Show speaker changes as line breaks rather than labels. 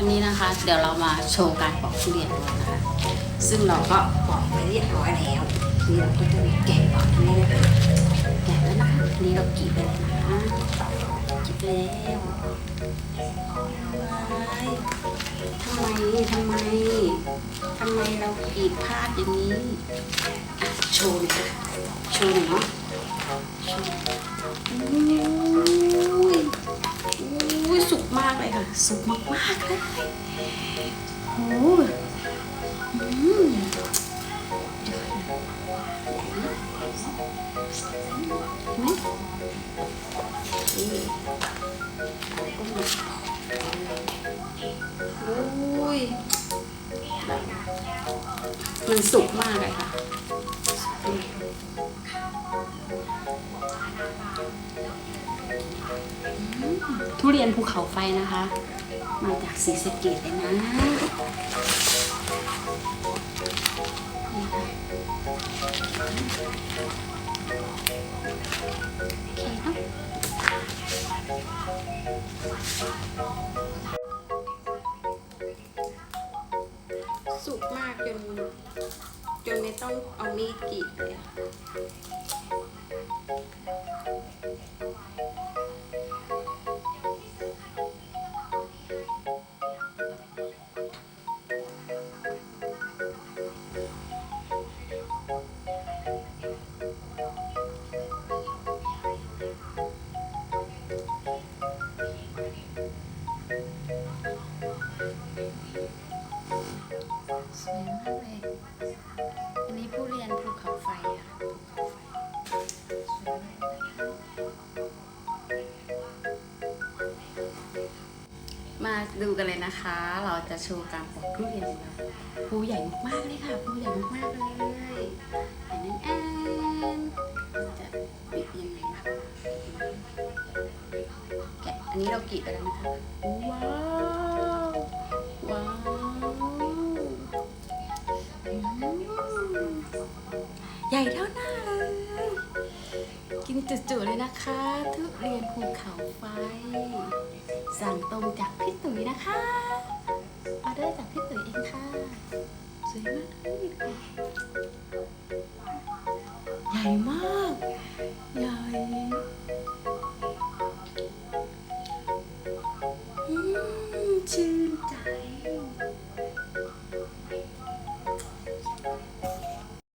วันนี้นะคะ เดี๋ยวเรามาโชว์การปอกทุเรียนกันนะคะ ซึ่งเราก็ปอกไปเรียบร้อยแล้วทีนี้เราก็จะแกะปอกนี้เลยค่ะแกะแล้วนะคะทีนี้เรากรีดไปเลยนะคะกรีดแล้วทำไมทำไมทำไมเรากรีดพลาดอย่างนี้โชว์หน่อยค่ะโชว์หน่อยเนาะโชว์ สุกมากมากๆเลยโอ้ยอืมเดี๋ยวก่อนนะใหญ่นะเห็นไหมนี่แล้วก็มาโอ้ยแบบมันสุกมากเลยค่ะ ทุเรียนภูเขาไฟนะคะ มาจากสีสเกดเลยนะโอเคเนาะสุกมากจนจนไม่ต้องเอามีดกรีดเลย สวยมากเลยอันนี้ผู้เรียนภูเขาไฟค่ะภูเขาไฟสวยมากมาดูกันเลยนะคะ เราจะโชว์การปอกทุเรียนของเราภูใหญ่มากๆเลยค่ะภูใหญ่มากๆเลยอันนั้นแอนจะปิดยังไงนะแกะอันนี้เรากรีดไปแล้วนะคะว้าวว้าว ใหญ่เท่าหน้าเลย กินจุๆเลยนะคะ ทุเรียนภูเขาไฟ สั่งตรงจากพี่ตุ๋ยนะคะ ออเดอร์จากพี่ตุ๋ยเองค่ะ สวยมากเลยใหญ่มาก